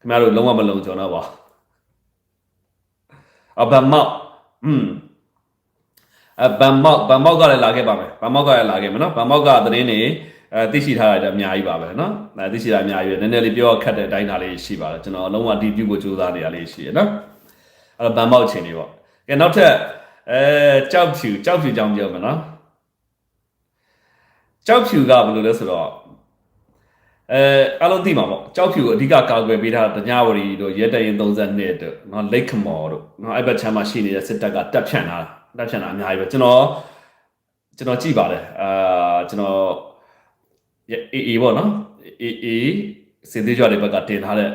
ခင်ဗျားတို့လုံးဝမလုံခြုံတော့ပါအဘမောက်อืมအဘမောက်ဘမောက်ကလည်းလာခဲ့ပါမယ်ဘမောက်ကလည်းလာခဲ့မယ်နော်ဘမောက်ကသတင်းနေအဲသိရှိထားတာအများကြီးပါပဲနော်အဲသိရှိတာအများကြီးပဲနည်းနည်းလေးပြောခက်တဲ့အတိုင်းသားလေးရှိပါတယ်ကျွန်တော်အလုံးဝအတီးပြုဖို့ကြိုးစားနေရလေးရှိရနော်အဲ့တော့ဘမောက်ချင်းနေပေါ့ကဲနောက်ထပ်အဲကြောက်ဖြူကြောက်ဖြူကြောင်းပြောမယ်နော်ကြောက်ဖြူကဘယ်လိုလဲဆိုတော့ အဲအလုံးသိမှာပေါ့ကြောက်ဖြူကိုအဓိကကာကွယ်ပေးထားတညာဝရီတို့ရဲတရင်32တို့နော်လိတ်ခမော်တို့နော်အဲ့ဘက်ချမ်းမှာရှိနေတဲ့စစ်တပ်ကတက်ဖြန့်လာတက်ဖြန့်လာအများကြီးပဲကျွန်တော်ကျွန်တော်ကြည့်ပါတယ်အာကျွန်တော်အေးအေးပေါ့နော်အေးအေးစင်သေးကြွတဲ့ဘက်ကတင်ထားတဲ့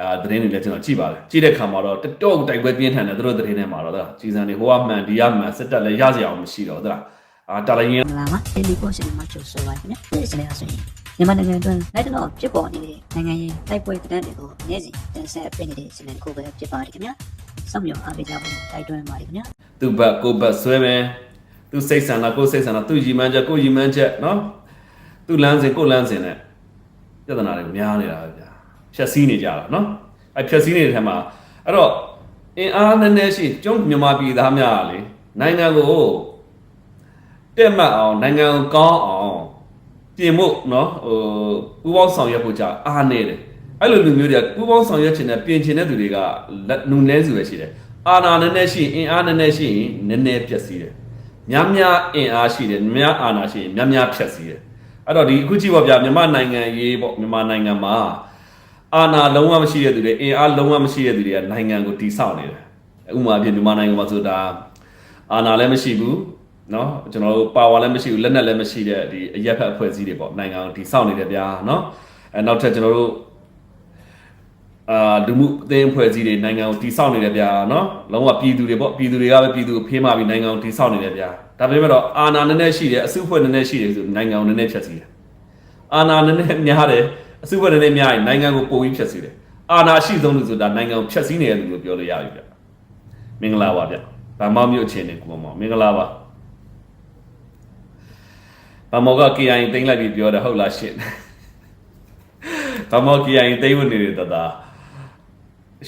အာသတင်းတွေလည်းကျွန်တော်ကြည့်ပါတယ်ကြည့်တဲ့ခါမှာတော့တတော့တိုက်ပွဲပြင်းထန်တယ်သူတို့သတင်းထဲမှာတော့ဒါကြီးစံတွေဟိုကမှန်ဒီကမှန်စစ်တပ်လည်းရစရာမရှိတော့သလား အာတာလိုင်းမင်္ဂလာပါဒေလီပို့ရှင်မှာကျိုးဆိုပါခင်ဗျာဒီစနေကဆိုရင်မြန်မာနိုင်ငံအတွင်းလက်တော့ဖြစ်ပေါ်နေတဲ့နိုင်ငံရေးတိုက်ပွဲတန်းတွေကိုနေ့စဉ်တင်ဆက်ပေးနေတဲ့စနေကိုပဲဖြစ်ပါတယ်ခင်ဗျာစောင့်မျှော်အားပေးကြဖို့တိုက်တွန်းပါတယ်ခင်ဗျာသူ့ဘက်ကိုယ့်ဘက်ဆွဲမယ်သူစိတ်ဆန္ဒကိုယ်စိတ်ဆန္ဒသူ့ရီမှန်းချက်ကိုယ်ရီမှန်းချက်နော်သူ့လမ်းစဉ်ကိုယ်လမ်းစဉ်နဲ့ပြဿနာတွေများနေတာပဲဗျာဖြက်စီးနေကြတာနော်အဲဖြက်စီးနေတဲ့ထဲမှာအဲ့တော့အင်အားနည်းနည်းရှိကျုံမြန်မာပြည်သားများလေနိုင်ငံကို တက်မှတ်အောင်နိုင်ငံကိုကောင်းအောင်ပြင်ဖို့နော်ဟိုပူးပေါင်းဆောင်ရွက်ဖို့ကြာအားနေတယ်အဲ့လိုလူမျိုးတွေကပူးပေါင်းဆောင်ရွက်ခြင်းနဲ့ပြင်ခြင်းတဲ့သူတွေကလက်နုနဲစုပဲရှိတယ်အာနာနည်းနည်းရှိရင်အင်အားနည်းနည်းရှိရင်နည်းနည်းပျက်စီးတယ်များများအင်အားရှိတယ်များအာနာရှိရင်များများဖြက်စီးတယ်အဲ့တော့ဒီအခုကြည့်ပါဗျာမြန်မာနိုင်ငံရေးပေါ့မြန်မာနိုင်ငံမှာအာနာလုံးဝမရှိတဲ့သူတွေအင်အားလုံးဝမရှိတဲ့သူတွေကနိုင်ငံကိုတီဆောက်နေတယ်ဥပမာအဖြစ်မြန်မာနိုင်ငံမှာဆိုတာအာနာလည်းမရှိဘူး နော်ကျွန်တော်တို့ပါဝါလည်းမရှိဘူးလက်နက်လည်းမရှိတဲ့ဒီအရက်ဖက်အဖွဲ့အစည်းတွေပေါ့နိုင်ငံကိုတည်ဆောက်နေတယ်ဗျာနော်အဲနောက်ထပ်ကျွန်တော်တို့အာလူမှုအသင်းအဖွဲ့အစည်းတွေနိုင်ငံကိုတည်ဆောက်နေတယ်ဗျာနော်လုံးဝပြည်သူတွေပေါ့ပြည်သူတွေကပဲပြည်သူကိုဖေးမှပြီးနိုင်ငံကိုတည်ဆောက်နေတယ်ဗျာဒါပေမဲ့တော့အာဏာနည်းနည်းရှိတယ်အစုအဖွဲ့နည်းနည်းရှိတယ်ဆိုနိုင်ငံကိုနည်းနည်းဖြတ်စီတယ်အာဏာနည်းနည်းများတယ်အစုအဖွဲ့နည်းနည်းများရင်နိုင်ငံကိုပုံပြီးဖြတ်စီတယ်အာဏာရှိဆုံးလူဆိုတာနိုင်ငံကိုဖြတ်စီးနေတဲ့လူလို့ပြောလို့ရပြီဗျာမင်္ဂလာပါဗျာဗမာမျိုးအခြေအနေကိုမောင်မင်္ဂလာပါ ဗမောက KI တင်လိုက်ပြီးပြောတယ်ဟုတ်လားရှင့်ဗမော KI တိတ်ဝင်နေတယ်တသား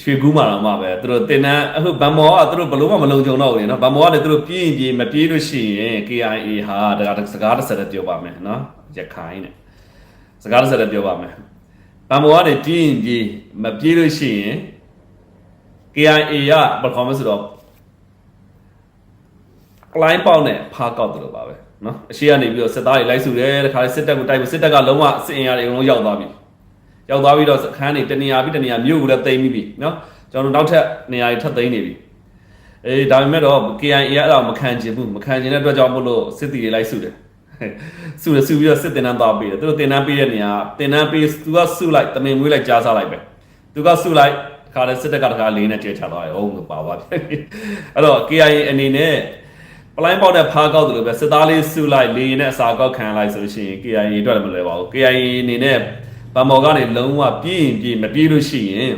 ရွှေကူးမှာတော့မှပဲသူတို့တင်တန်းအခုဗန်မောကသူတို့ဘလို့မှမလုံခြုံတော့ဘူးလေနော်ဗန်မောကလည်းသူတို့ပြေးရင်ပြေးမပြေးလို့ရှိရင် KIA ဟာဒါကစကားတစ်ဆက်တည်းပြောပါမယ်နော်ရခိုင်နဲ့စကားတစ်ဆက်တည်းပြောပါမယ်ဗန်မောကလည်းပြေးရင်ပြေးမပြေးလို့ရှိရင် KIA က performance ဆိုတော့ client ပေါက်နဲ့ဖားကောက်တယ်လို့ပါပဲနော်အရှိကနေပြီးတော့စစ်သားတွေလိုက်စုတယ်တခါလေစစ်တပ်ကိုတိုက်ပြီးစစ်တပ်ကလုံးဝစစ်အင်အားတွေအကုန်လုံးရောက်သွားပြီရောက်သွားပြီးတော့စခန်းတွေတနေရာပြီးတနေရာမြို့ကိုလည်းသိမ်းပြီးပြီနော်ကျွန်တော်တို့နောက်ထပ်နေရာတွေထပ်သိမ်းနေပြီအေးဒါပေမဲ့တော့ KIA အဲ့ဒါမခံချင်ဘူးမခံချင်တဲ့အတွက်ကြောင့်မို့လို့စစ်တီတွေလိုက်စုတယ်စုတယ်စုပြီးတော့စစ်တင်တန်းသွားပေးတယ်သူတို့တင်တန်းပေးတဲ့နေရာတင်တန်းပေးသူကစုလိုက်တမင်မွေးလိုက်ကြားစားလိုက်ပဲသူကစုလိုက်ခါတဲ့စစ်တပ်ကတခါလေးနဲ့ကျဲချသွားတယ်ဟုတ်လို့ပါပါပြီအဲ့တော့ KIA အနေနဲ့ပ လိုင်းပေါက်တဲ့ဖားကောက်တယ်လို့ပဲစစ်သားလေးစုလိုက်လေရင်နဲ့အစာကောက်ခံလိုက်ဆိုရှင် KIA အတွက်လည်းမလွယ်ပါဘူး KIA အနေနဲ့ ဗမော်ကနေလုံးဝပြင်းရင်ပြင်းမပြေးလို့ရှိရင်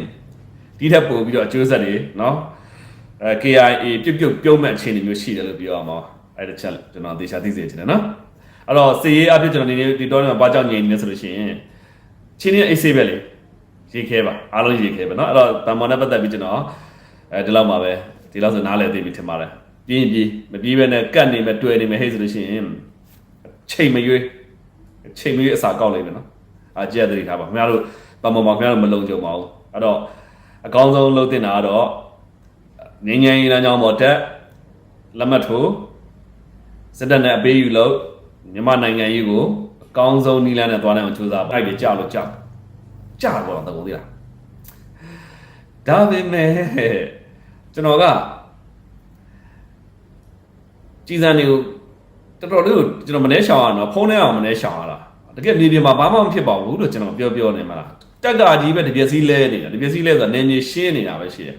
ဒီထက်ပိုပြီးတော့အကျိုးဆက်တွေနော်အဲ KIA ပြုတ်ပြုတ်ပြုံးမဲ့အခြေအနေမျိုးရှိတယ်လို့ပြောရမှာအဲ့တစ်ချက်ကျွန်တော်သေချာသိစေချင်တယ်နော်အဲ့တော့စီရေးအဖြစ်ကျွန်တော်ဒီနေ့ဒီတော့မှာဘာကြောင့်ညင်နေလဲဆိုလို့ရှိရင်ချင်းချင်းအိတ်ဆေးပဲလေရေခဲပါအားလုံးရေခဲပဲเนาะအဲ့တော့ဗမော်နဲ့ပတ်သက်ပြီးကျွန်တော်အဲဒီလောက်မှာပဲဒီလောက်ဆိုနားလည်သိပြီထင်ပါတယ် ပြင်းပြင်းမပြေးပဲနဲ့ကတ်နေမယ်တွေ့နေမယ်ဟဲ့ဆိုလို့ရှိရင်ချိန်မရွေးချိန်မရွေးအစာကောက်လိုက်မယ်နော်အကြက်တတိထားပါခင်ဗျားတို့ပမမခင်ဗျားတို့မလုံကြုံပါဘူးအဲ့တော့အကောင်းဆုံးလုပ်တင်တာကတော့ငင်းငင်းရမ်းကြောင်းပေါ်တက်လက်မှတ်ထိုးစစ်တပ်နဲ့အပေးယူလို့မြန်မာနိုင်ငံရေးကိုအကောင်းဆုံးနီးလန်းနဲ့သွားနိုင်အောင်ကြိုးစားပါအဲ့ဒီကြောက်လို့ကြောက်ကြောက်တော့တကူသေးလားဒါပေမဲ့ကျွန်တော်က ကြည်စံတွေကိုတော်တော်လေးကိုကျွန်တော်မနှဲရှောင်ရတော့ဖုန်းထဲအောင်မနှဲရှောင်ရတာတကယ်မြေပြင်မှာဘာမှမဖြစ်ပါဘူးလို့ကျွန်တော်ပြောပြောနေမှာလားတက်ကကြီးပဲတပြက်စီးလဲနေတာတပြက်စီးလဲဆိုတာနင်းနေရှင်းနေတာပဲရှိတယ်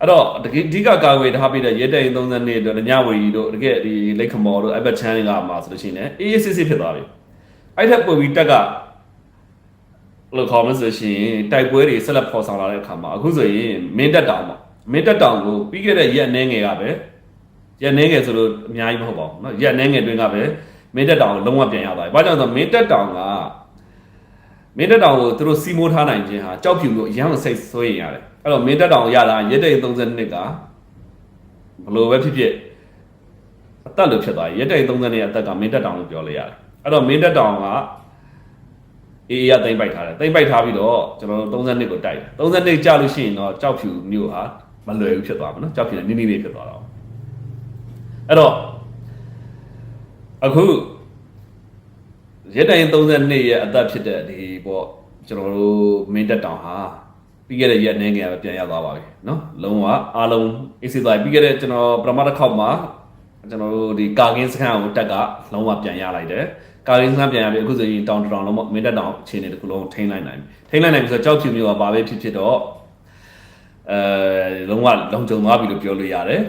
အဲ့တော့တကယ်အဓိကကာကွယ်ထားပြီးတဲ့ရဲတိုင်32တို့ညဝရီတို့တကယ်ဒီလိတ်ခမော်တို့အဘတ်ချန်ကမှာဆိုလို့ရှိရင်အေးအေးစစ်စစ်ဖြစ်သွားပြီအဲ့ထက်ပိုပြီးတက်ကလို့ခေါ်မလို့ဆိုရှင်တိုက်ပွဲတွေဆက်လက်ဖော်ဆောင်လာတဲ့အခါမှာအခုဆိုရင်မင်းတက်တောင်ပေါ့မင်းတက်တောင်ကိုပြီးခဲ့တဲ့ရက်နှဲငယ်ကပဲ ရက်နှဲငယ်ဆိုလို့အများကြီးမဟုတ်ပါဘူးเนาะရက်နှဲငယ်တွင်ကပဲ မင်းတက်တောင်လုံးဝပြန်ရသွားပြီ။ဘာကြောင့်လဲဆိုတော့မင်းတက်တောင်က မင်းတက်တောင်ကိုသူတို့စီမိုးထားနိုင်ခြင်းဟာကြောက်ဖြူမျိုးအရန်ကိုစိတ်ဆွေးရင်ရတယ်အဲ့တော့မင်းတက်တောင်ကိုရတာရဲတိတ်32ကဘလို့ပဲဖြစ်ဖြစ်အသက်လို့ဖြစ်သွားပြီရဲတိတ်32ရဲ့အသက်ကမင်းတက်တောင်လို့ပြောလို့ရတယ်အဲ့တော့မင်းတက်တောင်ကအေးရသိမ့်ပိုက်ထားတယ်သိမ့်ပိုက်ထားပြီးတော့ကျွန်တော်တို့32ကိုတိုက်တယ်32ကြာလို့ရှိရင်တော့ကြောက်ဖြူမျိုးဟာမလွယ်ဘူးဖြစ်သွားမှာနော်ကြောက်ဖြူနဲ့နိမ့်နိမ့်လေးဖြစ်သွားတော့ အဲ့တော့အခုရဲတိုင်32ရဲ့အသက်ဖြစ်တဲ့ဒီပေါ့ကျွန်တော်တို့မင်းတက်တောင်ဟာပြီးခဲ့တဲ့ရက်နေငယ်ပဲပြန်ရောက်သွားပါပြီเนาะလုံးဝအားလုံးအေးစစ်သွားပြီပြီးခဲ့တဲ့ကျွန်တော်ပထမတစ်ခေါက်မှာကျွန်တော်တို့ဒီကာကင်းစခန်းကိုတက်ကလုံးဝပြန်ရလိုက်တယ်ကာကင်းစခန်းပြန်ရပြီအခုဆိုရင်တောင်တောင်လုံးမင်းတက်တောင်အခြေအနေတစ်ခုလုံးထိန်းလိုက်နိုင်ပြီထိန်းလိုက်နိုင်ပြီဆိုတော့ကြောက်ဖြူမျိုးကဘာပဲဖြစ်ဖြစ်တော့အဲလုံးဝလုံခြုံသွားပြီလို့ပြောလို့ရတယ်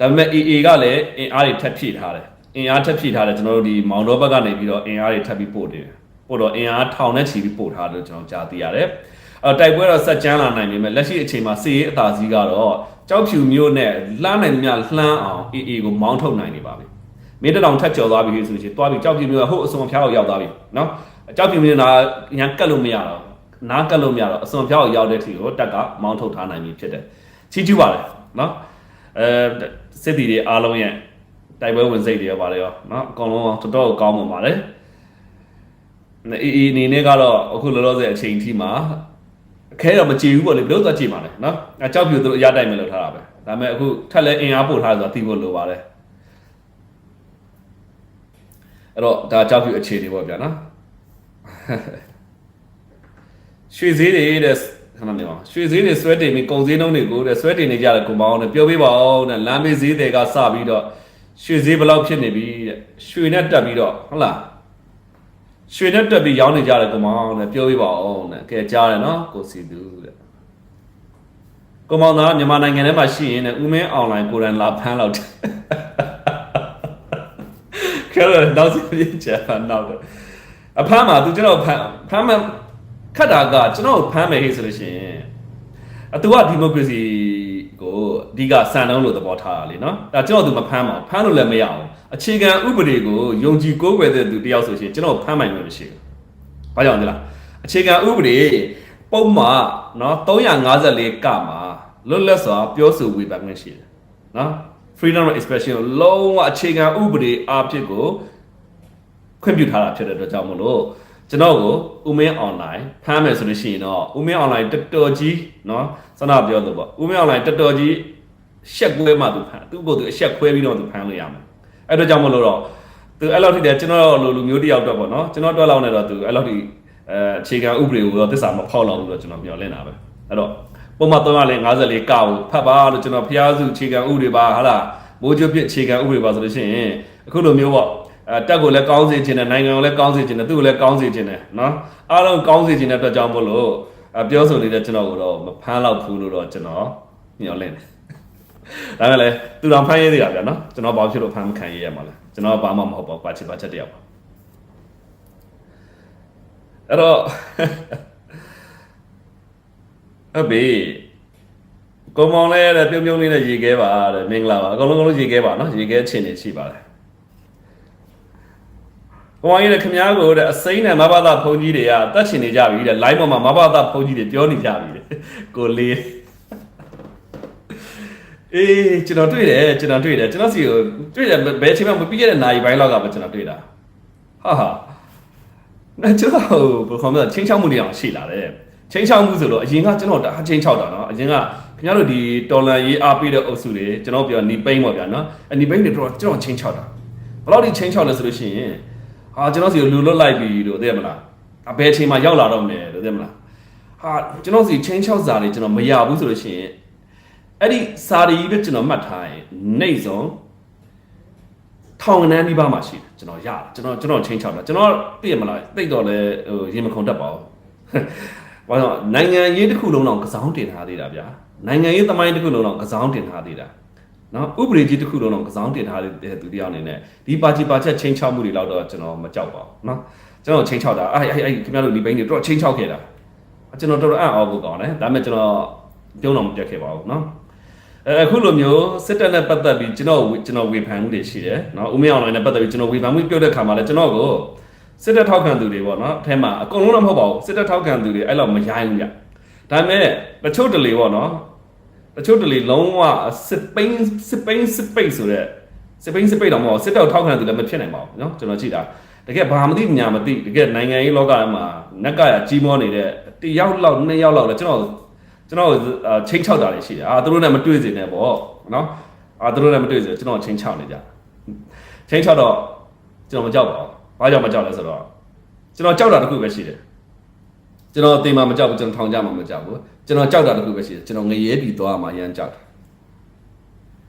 ဒါပေမဲ့ AA ကလည်းအင်အားတွေထပ်ဖြည့်ထားတယ်အင်အားထပ်ဖြည့်ထားတယ်ကျွန်တော်တို့ဒီမောင်တော်ဘက်ကနေပြီးတော့အင်အားတွေထပ်ပြီးပို့တယ်ပို့တော့အင်အားထောင်နဲ့ချီပြီးပို့ထားတယ်လို့ကျွန်တော်ကြားသိရတယ်အဲတိုက်ပွဲတော့ဆက်ကြမ်းလာနိုင်ပေမဲ့လက်ရှိအချိန်မှာစီရေးအသာစီးကတော့ကြောက်ဖြူမျိုးနဲ့လှမ်းနိုင်သမျှလှမ်းအောင် AA ကိုမောင်းထုတ်နိုင်နေပါပြီမင်းတတောင်ထက်ကျော်သွားပြီဆိုရင်တွားပြီးကြောက်ဖြူမျိုးကဟိုအစွန်ဖျားကိုရောက်သွားပြီနော်ကြောက်ဖြူမျိုးကရန်ကတ်လို့မရတော့နားကတ်လို့မရတော့အစွန်ဖျားကိုရောက်တဲ့အထိကိုတက်ကမောင်းထုတ်ထားနိုင်ပြီဖြစ်တယ်ချီးကျူးပါလေနော်အဲ စစ်တီတွေအားလုံးရဲ့တိုက်ပွဲဝင်စိတ်တွေရောပါလေရောနော်အကုန်လုံးတော်တော်ကောင်းပါပါလေအေးအေးအနေနဲ့ကတော့အခုလောလောဆယ်အချိန်ထိမှာအခဲတော့မကြည့်ဘူးပေါ့လေဘယ်လိုသွားကြည့်ပါလဲနော်အကြောက်ပြူသူတို့အရတိုက်မယ်လို့ထားတာပဲဒါပေမဲ့အခုထက်လဲအင်အားပို့ထားဆိုတာသိဖို့လိုပါတယ်အဲ့တော့ဒါကြောက်ပြူအခြေအနေပေါ့ဗျာနော်ရွှေဈေးတွေတဲ့ ခဏနေပါရွှေဈေးတွေဆွဲတင်ပြီးကုန်ဈေးနှုန်းတွေကိုတဲ့ဆွဲတင်နေကြတဲ့ကုမ္ပဏီနဲ့ပြောပြပါအောင်တဲ့လမ်းမေးဈေးတွေကစပြီးတော့ရွှေဈေးဘယ်လောက်ဖြစ်နေပြီတဲ့ရွှေနဲ့တက်ပြီးတော့ဟုတ်လားရွှေနဲ့တက်ပြီးရောင်းနေကြတဲ့ကုမ္ပဏီနဲ့ပြောပြပါအောင်တဲ့ကဲကြားတယ်နော်ကိုစီသူတဲ့ကုမ္ပဏီသားမြန်မာနိုင်ငံထဲမှာရှိရင်တဲ့ဦးမင်းအွန်လိုင်းကိုရန်လာဖမ်းလောက်တယ်ခဲရတော့စီပြချာနောက်တော့အဖမ်းမှာသူကျွန်တော်ဖမ်းဖမ်းမှ ခတ်တာကကျွန်တော်ဖမ်းမယ်ဟေ့ဆိုလို့ရှိရင်အတူကဒီမိုကရေစီကိုအဓိကစံနှုန်းလို့သဘောထားတာလေနော်ဒါကျွန်တော်သူမဖမ်းပါဘူးဖမ်းလို့လည်းမရအောင်အခြေခံဥပဒေကိုယုံကြည်ကိုးကွယ်တဲ့သူတယောက်ဆိုရှင်ကျွန်တော်ဖမ်းနိုင်မှာမရှိဘူးဘာကြောင့်လဲလားအခြေခံဥပဒေပုံမှန်နော်354ကမှာလွတ်လပ်စွာပြောဆိုဝေဖန်ခွင့်ရှိတယ်နော် freedom of expression ကိုလုံးဝအခြေခံဥပဒေအဖြစ်ကိုခွင့်ပြုထားတာဖြစ်တဲ့အတွက်ကြောင့်မလို့ ကျွန်တော်ကိုဦးမင်း online ဖမ်းမယ်ဆိုလို့ရှိရင်တော့ဦးမင်း online တော်တော်ကြီးเนาะစနပြောလို့ပေါ့ဦးမင်း online တော်တော်ကြီးရှက်ခွဲမှသူဖမ်းသူ့ကိုယ်သူအရှက်ခွဲပြီးတော့သူဖမ်းလို့ရမှာအဲ့တော့ကြောင့်မလို့တော့သူအဲ့လောက်ထိတည်းကျွန်တော်လိုလူမျိုးတယောက်တော့ပေါ့เนาะကျွန်တော်တွက်လောက်နေတော့သူအဲ့လောက်ထိအဲအခြေခံဥပဒေကိုတော့သစ္စာမဖောက်လောက်ဘူးတော့ကျွန်တော်မျှော်လင့်တာပဲအဲ့တော့ပုံမှန်354ကကိုဖတ်ပါလို့ကျွန်တော်ဖျားစုအခြေခံဥပဒေပါဟာလားမိုးချိုးဖြစ်အခြေခံဥပဒေပါဆိုလို့ရှိရင်အခုလိုမျိုးပေါ့ အဲတက်ကိုလည်းကောင်းစေခြင်းနဲ့နိုင်ငံကိုလည်းကောင်းစေခြင်းနဲ့သူ့ကိုလည်းကောင်းစေခြင်းနဲ့နော်အားလုံးကောင်းစေခြင်းတဲ့အတွက်ကြောင့်မို့လို့အပြောဆိုနေတဲ့ကျွန်တော်ကိုတော့မဖမ်းတော့ဘူးလို့တော့ကျွန်တော်ညှော်လင့်တယ်ဒါကလည်းသူတော်ဖမ်းရသေးတာဗျာနော်ကျွန်တော်ဘာဖြစ်လို့ဖမ်းမခံရရမှာလဲကျွန်တော်ဘာမှမဟုတ်ပါဘူးပါချစ်ပါချက်တယောက်ပါအဲ့တော့အဘေးကုံမောင်လဲတဲ့ပြုံးပြုံးလေးနဲ့ရေခဲပါတဲ့မင်္ဂလာပါအကုန်လုံးအကုန်လုံးရေခဲပါနော်ရေခဲချင်းနေရှိပါတယ် ကိုမောင်ကြီးတဲ့ခင်ဗျားကိုတဲ့အစိမ့်နဲ့မဘာသာဖုန်ကြီးတွေကတတ်ချင်နေကြပြီတဲ့ line ပေါ်မှာမဘာသာဖုန်ကြီးတွေပြောနေကြပြီတဲ့ကိုလေးအေးကျွန်တော်တွေ့တယ်ကျွန်တော်တွေ့တယ်ကျွန်တော်စီကိုတွေ့တယ်ဘယ်ချိန်မှမပြီးခဲ့တဲ့နာရီပိုင်းလောက်ကပဲကျွန်တော်တွေ့တာဟာဟာအဲ့ကျွန်တော်ဘယ်ခေါ်မလဲချင်းချောက်မှုတွေအောင်ရှိလာတယ်ချင်းချောက်မှုဆိုတော့အရင်ကကျွန်တော်တအားချင်းချောက်တာနော်အရင်ကခင်ဗျားတို့ဒီတော်လန်ရေးအားပေးတဲ့အုပ်စုတွေကျွန်တော်ပြောနီပိန်းပေါ့ဗျာနော်အနီပိန်းတွေတော့ကျွန်တော်ချင်းချောက်တာဘယ်လောက်ထိချင်းချောက်လဲဆိုလို့ရှိရင် ဟာကျွန်တော်စီကိုလူလွတ်လိုက်ပြီလို့သိရမလားအဘယ်ချိန်မှရောက်လာတော့မယ်လို့သိရမလားဟာကျွန်တော်စီချင်းချောက်စာတွေကျွန်တော်မရဘူးဆိုလို့ရှိရင်အဲ့ဒီစာရီပဲကျွန်တော်မှတ်ထားရင်နေဆုံးထောင်ကနန်းဒီပါမှရှိတယ်ကျွန်တော်ရတယ်ကျွန်တော်ကျွန်တော်ချင်းချောက်တာကျွန်တော်သိရမလားသိတော့လဲဟိုရင်မခုန်တတ်ပါဘူးဘာလို့နိုင်ငံရေးတစ်ခုလုံးတော့ကစားတင်ထားသေးတာဗျာနိုင်ငံရေးသမိုင်းတစ်ခုလုံးတော့ကစားတင်ထားသေးတာ နော်ဥပဒေကြီးတစ်ခုလုံးတော့ကစားတင်ထားတဲ့သူတယောက်အနေနဲ့ဒီပါချီပါချက်ချင်းချောက်မှုတွေလောက်တော့ကျွန်တော်မကြောက်ပါဘူးနော်ကျွန်တော်ချင်းချောက်တာအဲ့အဲ့အဲ့ခင်ဗျားတို့ဒီဘိန်းတွေတော့ချင်းချောက်ခဲ့တာကျွန်တော်တော်တော်အံ့ဩဖို့ကောင်းတယ်ဒါပေမဲ့ကျွန်တော်ပြုံးတော့မပြတ်ခဲ့ပါဘူးနော်အခုလိုမျိုးစစ်တပ်နဲ့ပတ်သက်ပြီးကျွန်တော်ကျွန်တော်ဝေဖန်မှုတွေရှိတယ်နော်ဦးမင်းအောင်လည်းနဲ့ပတ်သက်ပြီးကျွန်တော်ဝေဖန်မှုပြုတ်တဲ့ခါမှာလည်းကျွန်တော်ကိုစစ်တပ်ထောက်ခံသူတွေပေါ့နော်အဲထဲမှာအကုန်လုံးတော့မဟုတ်ပါဘူးစစ်တပ်ထောက်ခံသူတွေအဲ့လောက်မရိုင်းဘူးညဒါပေမဲ့တချို့တလေပေါ့နော် တချို့တလေလုံးဝစစ်ပိန်းစစ်ပိန်းစစ်ပိတ်ဆိုတဲ့စစ်ပိန်းစစ်ပိတ်တော့မဟုတ်ဘူးစစ်တပ်ကိုထောက်ခံသူလည်းမဖြစ်နိုင်ပါဘူးနော်ကျွန်တော်ကြည့်တာတကယ်ဘာမသိညာမသိတကယ်နိုင်ငံရေးလောကထဲမှာနက်ကရကြီးမောနေတဲ့တယောက်လောက်နှစ်ယောက်လောက်လည်းကျွန်တော်ကျွန်တော်အာချင်းချောက်တာတွေရှိတယ်အာသူတို့နဲ့မတွေ့စေနဲ့ပေါ့နော်အာသူတို့နဲ့မတွေ့စေကျွန်တော်ချင်းချောက်နေကြချင်းချောက်တော့ကျွန်တော်မကြောက်ပါဘူးဘာကြောင့်မကြောက်လဲဆိုတော့ကျွန်တော်ကြောက်တာတစ်ခုပဲရှိတယ် ကျွန်တော်တေးမှမကြောက်ဘူးကျွန်တော်ထောင်ကြမှာမကြောက်ဘူးကျွန်တော်ကြောက်တာတစ်ခုပဲရှိတယ်ကျွန်တော်ငရဲပြီသွားမှာရမ်းကြောက်တာ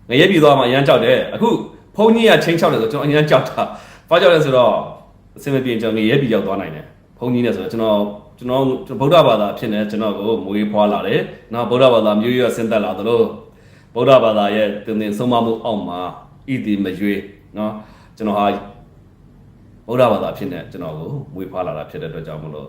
ငရဲပြီသွားမှာရမ်းကြောက်တယ်အခုဖုန်းကြီးကချင်းချောက်တယ်ဆိုကျွန်တော်အရမ်းကြောက်တာဘာကြောက်လဲဆိုတော့အစင်မပြေကျွန်တော်ငရဲပြီရောက်သွားနိုင်တယ်ဖုန်းကြီးနဲ့ဆိုတော့ကျွန်တော်ကျွန်တော်ဗုဒ္ဓဘာသာဖြစ်နေကျွန်တော်ကိုမွေးဖွားလာတယ်နောက်ဗုဒ္ဓဘာသာမျိုးရဆင်းသက်လာသလိုဗုဒ္ဓဘာသာရဲ့သင်သင်ဆုံးမမှုအောက်မှာဤသည်မရွေးနော်ကျွန်တော်ဟာဗုဒ္ဓဘာသာဖြစ်နေကျွန်တော်ကိုမွေးဖွားလာတာဖြစ်တဲ့အတွက်ကြောင့်မလို့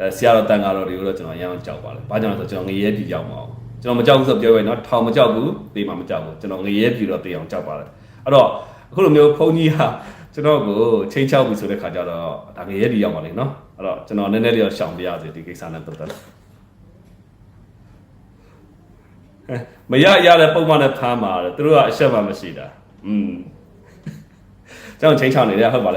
အဲဆရာတော်တန်ဃာတော်တွေကိုတော့ကျွန်တော်အရင်ကြောက်ပါလေ။ဘာကြောင့်လဲဆိုတော့ကျွန်တော်ငရဲပြည်ရောက်မအောင်။ကျွန်တော်မကြောက်ဘူးဆိုပြောရဲနော်ထောင်မကြောက်ဘူးသေမှာမကြောက်ဘူးကျွန်တော်ငရဲပြည်တော့သေအောင်ကြောက်ပါလေ။အဲ့တော့အခုလိုမျိုးဘုန်းကြီးဟာကျွန်တော်ကိုချိန်ချောက်ပြီဆိုတဲ့ခါကျတော့ဒါငရဲပြည်ရောက်ပါလေနော်။အဲ့တော့ကျွန်တော်နည်းနည်းလေးတော့ရှောင်ပြရစေဒီကိစ္စနဲ့ပတ်သက်လို့မရရတဲ့ပုံမှန်နဲ့ဖမ်းပါတယ်သူတို့ကအရှက်မှမရှိတာ။อืมကျွန်တော်ချိန်ချောက်နေတယ်ဟုတ်ပါလေ